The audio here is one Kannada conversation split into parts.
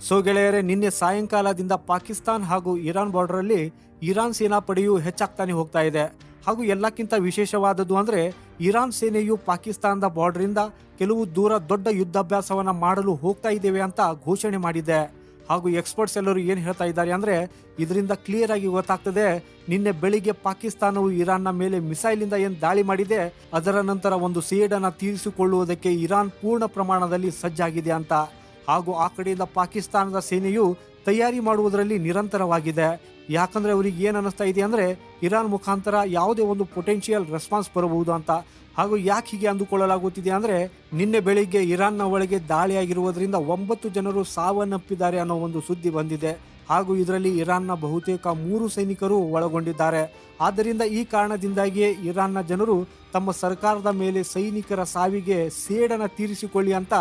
ಸೊ ಗೆಳೆಯರೆ, ನಿನ್ನೆ ಸಾಯಂಕಾಲದಿಂದ ಪಾಕಿಸ್ತಾನ್ ಹಾಗೂ ಇರಾನ್ ಬಾರ್ಡರ್ ಅಲ್ಲಿ ಇರಾನ್ ಸೇನಾಪಡೆಯು ಹೆಚ್ಚಾಗ್ತಾನೆ ಹೋಗ್ತಾ ಇದೆ. ಹಾಗೂ ಎಲ್ಲಕ್ಕಿಂತ ವಿಶೇಷವಾದದ್ದು ಅಂದ್ರೆ, ಇರಾನ್ ಸೇನೆಯು ಪಾಕಿಸ್ತಾನದ ಬಾರ್ಡರಿಂದ ಕೆಲವು ದೂರ ದೊಡ್ಡ ಯುದ್ಧಾಭ್ಯಾಸವನ್ನ ಮಾಡಲು ಹೋಗ್ತಾ ಇದ್ದೇವೆ ಅಂತ ಘೋಷಣೆ ಮಾಡಿದೆ. ಹಾಗೂ ಎಕ್ಸ್ಪರ್ಟ್ಸ್ ಎಲ್ಲರೂ ಏನ್ ಹೇಳ್ತಾ ಇದ್ದಾರೆ ಅಂದ್ರೆ, ಇದರಿಂದ ಕ್ಲಿಯರ್ ಆಗಿ ಗೊತ್ತಾಗ್ತದೆ, ನಿನ್ನೆ ಬೆಳಿಗ್ಗೆ ಪಾಕಿಸ್ತಾನವು ಇರಾನ್ನ ಮೇಲೆ ಮಿಸೈಲ್ ಇಂದ ಏನ್ ದಾಳಿ ಮಾಡಿದೆ, ಅದರ ನಂತರ ಒಂದು ಸೇಡನ್ನ ತೀರಿಸಿಕೊಳ್ಳುವುದಕ್ಕೆ ಇರಾನ್ ಪೂರ್ಣ ಪ್ರಮಾಣದಲ್ಲಿ ಸಜ್ಜಾಗಿದೆ ಅಂತ. ಹಾಗೂ ಆ ಕಡೆಯಿಂದ ಪಾಕಿಸ್ತಾನದ ಸೇನೆಯು ತಯಾರಿ ಮಾಡುವುದರಲ್ಲಿ ನಿರಂತರವಾಗಿದೆ. ಯಾಕಂದ್ರೆ ಅವರಿಗೆ ಏನು ಅನ್ನಿಸ್ತಾ ಇದೆ ಅಂದರೆ ಇರಾನ್ ಮುಖಾಂತರ ಯಾವುದೇ ಒಂದು ಪೊಟೆನ್ಷಿಯಲ್ ರೆಸ್ಪಾನ್ಸ್ ಬರಬಹುದು ಅಂತ. ಹಾಗೂ ಯಾಕೆ ಹೀಗೆ ಅಂದುಕೊಳ್ಳಲಾಗುತ್ತಿದೆ ಅಂದರೆ ನಿನ್ನೆ ಬೆಳಿಗ್ಗೆ ಇರಾನ್ನ ಒಳಗೆ ದಾಳಿಯಾಗಿರುವುದರಿಂದ ಒಂಬತ್ತು ಜನರು ಸಾವನ್ನಪ್ಪಿದ್ದಾರೆ ಅನ್ನೋ ಒಂದು ಸುದ್ದಿ ಬಂದಿದೆ. ಹಾಗೂ ಇದರಲ್ಲಿ ಇರಾನ್ನ ಬಹುತೇಕ ಮೂರು ಸೈನಿಕರು ಒಳಗೊಂಡಿದ್ದಾರೆ. ಆದ್ದರಿಂದ ಈ ಕಾರಣದಿಂದಾಗಿಯೇ ಇರಾನ್ನ ಜನರು ತಮ್ಮ ಸರ್ಕಾರದ ಮೇಲೆ ಸೈನಿಕರ ಸಾವಿಗೆ ಸೇಡನ ತೀರಿಸಿಕೊಳ್ಳಿ ಅಂತ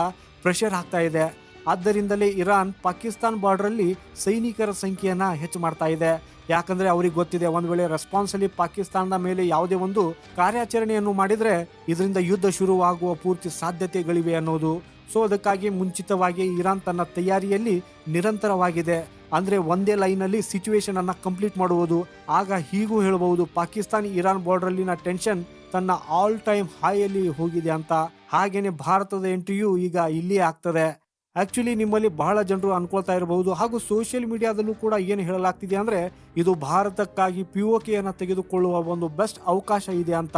ಪ್ರೆಷರ್ ಹಾಕ್ತಾ ಇದೆ. ಆದ್ದರಿಂದಲೇ ಇರಾನ್ ಪಾಕಿಸ್ತಾನ್ ಬಾರ್ಡರ್ ಅಲ್ಲಿ ಸೈನಿಕರ ಸಂಖ್ಯೆಯನ್ನ ಹೆಚ್ಚು ಮಾಡ್ತಾ ಇದೆ. ಯಾಕಂದ್ರೆ ಅವ್ರಿಗೆ ಗೊತ್ತಿದೆ, ಒಂದ್ ವೇಳೆ ರೆಸ್ಪಾನ್ಸ್ ಅಲ್ಲಿ ಪಾಕಿಸ್ತಾನದ ಮೇಲೆ ಯಾವುದೇ ಒಂದು ಕಾರ್ಯಾಚರಣೆಯನ್ನು ಮಾಡಿದ್ರೆ ಇದರಿಂದ ಯುದ್ಧ ಶುರುವಾಗುವ ಪೂರ್ತಿ ಸಾಧ್ಯತೆಗಳಿವೆ ಅನ್ನೋದು. ಸೊ ಅದಕ್ಕಾಗಿ ಮುಂಚಿತವಾಗಿ ಇರಾನ್ ತನ್ನ ತಯಾರಿಯಲ್ಲಿ ನಿರಂತರವಾಗಿದೆ. ಅಂದ್ರೆ ಒಂದೇ ಲೈನ್ ಅಲ್ಲಿ ಸಿಚುವೇಶನ್ ಅನ್ನ ಕಂಪ್ಲೀಟ್ ಮಾಡುವುದು. ಆಗ ಹೀಗೂ ಹೇಳಬಹುದು, ಪಾಕಿಸ್ತಾನ್ ಇರಾನ್ ಬಾರ್ಡರ್ ಅಲ್ಲಿನ ಟೆನ್ಷನ್ ತನ್ನ ಆಲ್ ಟೈಮ್ ಹಾಯಲ್ಲಿ ಹೋಗಿದೆ ಅಂತ. ಹಾಗೇನೆ ಭಾರತದ ಎಂಟ್ರಿಯೂ ಈಗ ಇಲ್ಲಿಯೇ ಆಗ್ತದೆ. ಆಕ್ಚುಲಿ ನಿಮ್ಮಲ್ಲಿ ಬಹಳ ಜನರು ಅನ್ಕೊಳ್ತಾ ಇರಬಹುದು. ಹಾಗೂ ಸೋಷಿಯಲ್ ಮೀಡಿಯಾದಲ್ಲೂ ಕೂಡ ಏನು ಹೇಳಲಾಗ್ತಿದೆ ಅಂದ್ರೆ, ಇದು ಭಾರತಕ್ಕಾಗಿ ಪಿ ಒ ಕೆಯನ್ನು ತೆಗೆದುಕೊಳ್ಳುವ ಒಂದು ಬೆಸ್ಟ್ ಅವಕಾಶ ಇದೆ ಅಂತ.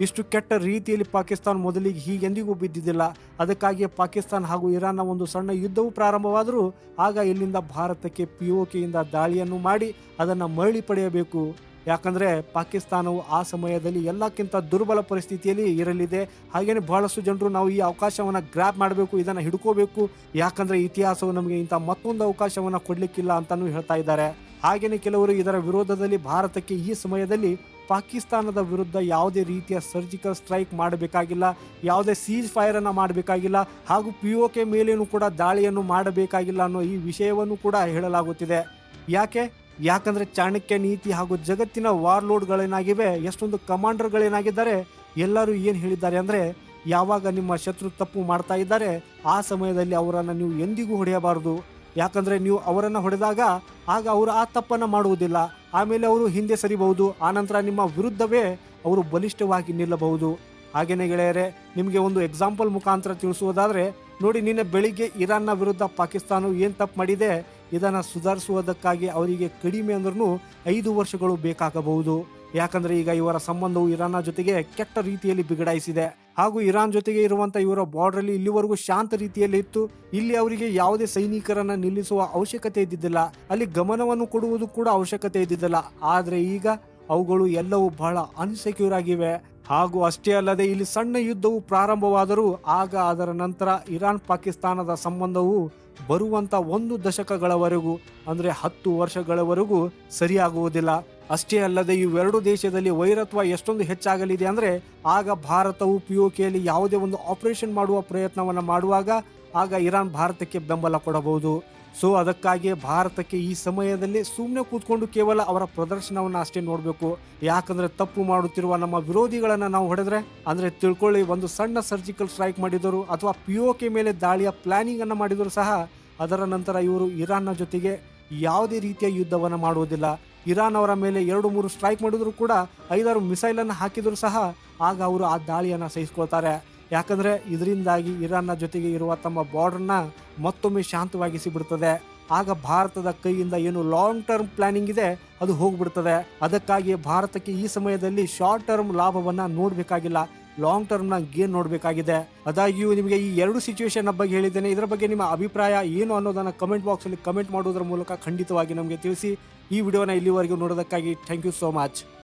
ಇಷ್ಟು ಕೆಟ್ಟ ರೀತಿಯಲ್ಲಿ ಪಾಕಿಸ್ತಾನ ಮೊದಲಿಗೆ ಹೀಗೆಂದಿಗೂ ಬಿದ್ದಿದ್ದಿಲ್ಲ. ಅದಕ್ಕಾಗಿಯೇ ಪಾಕಿಸ್ತಾನ ಹಾಗೂ ಇರಾನ್ನ ಒಂದು ಸಣ್ಣ ಯುದ್ಧವು ಪ್ರಾರಂಭವಾದರೂ, ಆಗ ಇಲ್ಲಿಂದ ಭಾರತಕ್ಕೆ ಪಿ ಒ ಕೆಯಿಂದ ದಾಳಿಯನ್ನು ಮಾಡಿ, ಅದನ್ನು ಮರಳಿ ಪಡೆಯಬೇಕು. ಯಾಕಂದ್ರೆ ಪಾಕಿಸ್ತಾನವು ಆ ಸಮಯದಲ್ಲಿ ಎಲ್ಲಕ್ಕಿಂತ ದುರ್ಬಲ ಪರಿಸ್ಥಿತಿಯಲ್ಲಿ ಇರಲಿದೆ. ಹಾಗೆಯೇ ಬಹಳಷ್ಟು ಜನರು ನಾವು ಈ ಅವಕಾಶವನ್ನು ಗ್ರ್ಯಾಬ್ ಮಾಡಬೇಕು, ಇದನ್ನು ಹಿಡ್ಕೋಬೇಕು. ಯಾಕಂದ್ರೆ ಇತಿಹಾಸವು ನಮಗೆ ಇಂಥ ಮತ್ತೊಂದು ಅವಕಾಶವನ್ನು ಕೊಡ್ಲಿಕ್ಕಿಲ್ಲ ಅಂತಲೂ ಹೇಳ್ತಾ ಇದ್ದಾರೆ. ಹಾಗೆಯೇ ಕೆಲವರು ಇದರ ವಿರೋಧದಲ್ಲಿ ಭಾರತಕ್ಕೆ ಈ ಸಮಯದಲ್ಲಿ ಪಾಕಿಸ್ತಾನದ ವಿರುದ್ಧ ಯಾವುದೇ ರೀತಿಯ ಸರ್ಜಿಕಲ್ ಸ್ಟ್ರೈಕ್ ಮಾಡಬೇಕಾಗಿಲ್ಲ, ಯಾವುದೇ ಸೀಜ್ ಫೈರ್ ಅನ್ನ ಮಾಡಬೇಕಾಗಿಲ್ಲ, ಹಾಗೂ ಪಿ ಕೆ ಮೇಲೇನು ಕೂಡ ದಾಳಿಯನ್ನು ಮಾಡಬೇಕಾಗಿಲ್ಲ ಅನ್ನೋ ಈ ವಿಷಯವನ್ನು ಕೂಡ ಹೇಳಲಾಗುತ್ತಿದೆ. ಯಾಕೆ? ಯಾಕಂದ್ರೆ ಚಾಣಕ್ಯ ನೀತಿ ಹಾಗೂ ಜಗತ್ತಿನ ವಾರ್ಲೋಡ್ಗಳೇನಾಗಿವೆ, ಎಷ್ಟೊಂದು ಕಮಾಂಡರ್ಗಳೇನಾಗಿದ್ದಾರೆ, ಎಲ್ಲರೂ ಏನು ಹೇಳಿದ್ದಾರೆ ಅಂದ್ರೆ, ಯಾವಾಗ ನಿಮ್ಮ ಶತ್ರು ತಪ್ಪು ಮಾಡ್ತಾ ಇದ್ದಾರೆ, ಆ ಸಮಯದಲ್ಲಿ ಅವರನ್ನು ನೀವು ಎಂದಿಗೂ ಹೊಡೆಯಬಾರದು. ಯಾಕಂದ್ರೆ ನೀವು ಅವರನ್ನು ಹೊಡೆದಾಗ ಆಗ ಅವರು ಆ ತಪ್ಪನ್ನ ಮಾಡುವುದಿಲ್ಲ. ಆಮೇಲೆ ಅವರು ಹಿಂದೆ ಸರಿಬಹುದು ಆನಂತರ ನಿಮ್ಮ ವಿರುದ್ಧವೇ ಅವರು ಬಲಿಷ್ಠವಾಗಿ ನಿಲ್ಲಬಹುದು. ಹಾಗೆಯೇ ಗೆಳೆಯರೆ, ನಿಮಗೆ ಒಂದು ಎಕ್ಸಾಂಪಲ್ ಮುಖಾಂತರ ತಿಳಿಸುವುದಾದರೆ, ನೋಡಿ ನಿನ್ನೆ ಬೆಳಿಗ್ಗೆ ಇರಾನ್ನ ವಿರುದ್ಧ ಪಾಕಿಸ್ತಾನವು ಏನು ತಪ್ಪು ಮಾಡಿದೆ ಇದನ್ನು ಸುಧಾರಿಸುವುದಕ್ಕಾಗಿ ಅವರಿಗೆ ಕಡಿಮೆ ಅಂದ್ರೂ ಐದು ವರ್ಷಗಳು ಬೇಕಾಗಬಹುದು. ಯಾಕಂದ್ರೆ ಈಗ ಇವರ ಸಂಬಂಧವು ಇರಾನ್ನ ಜೊತೆಗೆ ಕೆಟ್ಟ ರೀತಿಯಲ್ಲಿ ಬಿಗಡಾಯಿಸಿದೆ. ಹಾಗೂ ಇರಾನ್ ಜೊತೆಗೆ ಇರುವಂತ ಇವರ ಬಾರ್ಡರ್ ಅಲ್ಲಿ ಇಲ್ಲಿವರೆಗೂ ಶಾಂತ ರೀತಿಯಲ್ಲಿ ಇತ್ತು. ಇಲ್ಲಿ ಅವರಿಗೆ ಯಾವುದೇ ಸೈನಿಕರನ್ನ ನಿಲ್ಲಿಸುವ ಅವಶ್ಯಕತೆ ಇದ್ದಿದ್ದಿಲ್ಲ. ಅಲ್ಲಿ ಗಮನವನ್ನು ಕೊಡುವುದು ಕೂಡ ಅವಶ್ಯಕತೆ ಇದ್ದಿದ್ದಿಲ್ಲ. ಆದ್ರೆ ಈಗ ಅವುಗಳು ಎಲ್ಲವೂ ಬಹಳ ಅನ್ಸೆಕ್ಯೂರ್ ಆಗಿವೆ. ಹಾಗೂ ಅಷ್ಟೇ ಅಲ್ಲದೆ ಇಲ್ಲಿ ಸಣ್ಣ ಯುದ್ಧವು ಪ್ರಾರಂಭವಾದರೂ ಆಗ ಅದರ ನಂತರ ಇರಾನ್ ಪಾಕಿಸ್ತಾನದ ಸಂಬಂಧವು ಬರುವಂತ ಒಂದು ದಶಕಗಳವರೆಗೂ, ಅಂದ್ರೆ ಹತ್ತು ವರ್ಷಗಳವರೆಗೂ ಸರಿಯಾಗುವುದಿಲ್ಲ. ಅಷ್ಟೇ ಅಲ್ಲದೆ ಇವೆರಡು ದೇಶದಲ್ಲಿ ವೈರತ್ವ ಎಷ್ಟೊಂದು ಹೆಚ್ಚಾಗಲಿದೆ ಅಂದ್ರೆ ಆಗ ಭಾರತವು ಪಿ ಒ ಕೆಯಲ್ಲಿ ಯಾವುದೇ ಒಂದು ಆಪರೇಷನ್ ಮಾಡುವ ಪ್ರಯತ್ನವನ್ನ ಮಾಡುವಾಗ ಆಗ ಇರಾನ್ ಭಾರತಕ್ಕೆ ಬೆಂಬಲ ಕೊಡಬಹುದು. ಸೊ ಅದಕ್ಕಾಗಿ ಭಾರತಕ್ಕೆ ಈ ಸಮಯದಲ್ಲಿ ಸುಮ್ಮನೆ ಕೂತ್ಕೊಂಡು ಕೇವಲ ಅವರ ಪ್ರದರ್ಶನವನ್ನು ಅಷ್ಟೇ ನೋಡಬೇಕು. ಯಾಕಂದ್ರೆ ತಪ್ಪು ಮಾಡುತ್ತಿರುವ ನಮ್ಮ ವಿರೋಧಿಗಳನ್ನ ನಾವು ಹೊಡೆದ್ರೆ, ಅಂದ್ರೆ ತಿಳ್ಕೊಳ್ಳಿ, ಒಂದು ಸಣ್ಣ ಸರ್ಜಿಕಲ್ ಸ್ಟ್ರೈಕ್ ಮಾಡಿದರು ಅಥವಾ ಪಿಒಕೆ ಮೇಲೆ ದಾಳಿಯ ಪ್ಲಾನಿಂಗ್ ಅನ್ನು ಮಾಡಿದರೂ ಸಹ, ಅದರ ನಂತರ ಇವರು ಇರಾನ್ನ ಜೊತೆಗೆ ಯಾವುದೇ ರೀತಿಯ ಯುದ್ಧವನ್ನು ಮಾಡುವುದಿಲ್ಲ. ಇರಾನ್ ಅವರ ಮೇಲೆ ಎರಡು ಮೂರು ಸ್ಟ್ರೈಕ್ ಮಾಡಿದರೂ ಕೂಡ ಐದಾರು ಮಿಸೈಲನ್ನು ಹಾಕಿದ್ರು ಸಹ, ಆಗ ಅವರು ಆ ದಾಳಿಯನ್ನು ಸಹಿಸ್ಕೊಳ್ತಾರೆ. ಯಾಕಂದ್ರೆ ಇದರಿಂದಾಗಿ ಇರಾನ್ನ ಜೊತೆಗೆ ಇರುವ ತಮ್ಮ ಬಾರ್ಡರ್ನ ಮತ್ತೊಮ್ಮೆ ಶಾಂತವಾಗಿಸಿ ಬಿಡ್ತದೆ ಆಗ ಭಾರತದ ಕೈಯಿಂದ ಏನು ಲಾಂಗ್ ಟರ್ಮ್ ಪ್ಲಾನಿಂಗ್ ಇದೆ, ಅದು ಹೋಗ್ಬಿಡ್ತದೆ. ಅದಕ್ಕಾಗಿ ಭಾರತಕ್ಕೆ ಈ ಸಮಯದಲ್ಲಿ ಶಾರ್ಟ್ ಟರ್ಮ್ ಲಾಭವನ್ನ ನೋಡ್ಬೇಕಾಗಿಲ್ಲ. ಲಾಂಗ್ ಟರ್ಮ್ನ ಗೇನ್ ನೋಡಬೇಕಾಗಿದೆ. ಅದಾಗಿಯೂ ನಿಮಗೆ ಈ ಎರಡು ಸಿಚುವೇಶನ್ ಬಗ್ಗೆ ಹೇಳಿದ್ದೇನೆ. ಇದರ ಬಗ್ಗೆ ನಿಮ್ಮ ಅಭಿಪ್ರಾಯ ಏನು ಅನ್ನೋದನ್ನ ಕಮೆಂಟ್ ಬಾಕ್ಸ್ ಅಲ್ಲಿ ಕಮೆಂಟ್ ಮಾಡುವುದರ ಮೂಲಕ ಖಂಡಿತವಾಗಿ ನಮಗೆ ತಿಳಿಸಿ. ಈ ವಿಡಿಯೋನ ಇಲ್ಲಿವರೆಗೂ ನೋಡೋದಕ್ಕಾಗಿ ಥ್ಯಾಂಕ್ ಯು ಸೋ ಮಚ್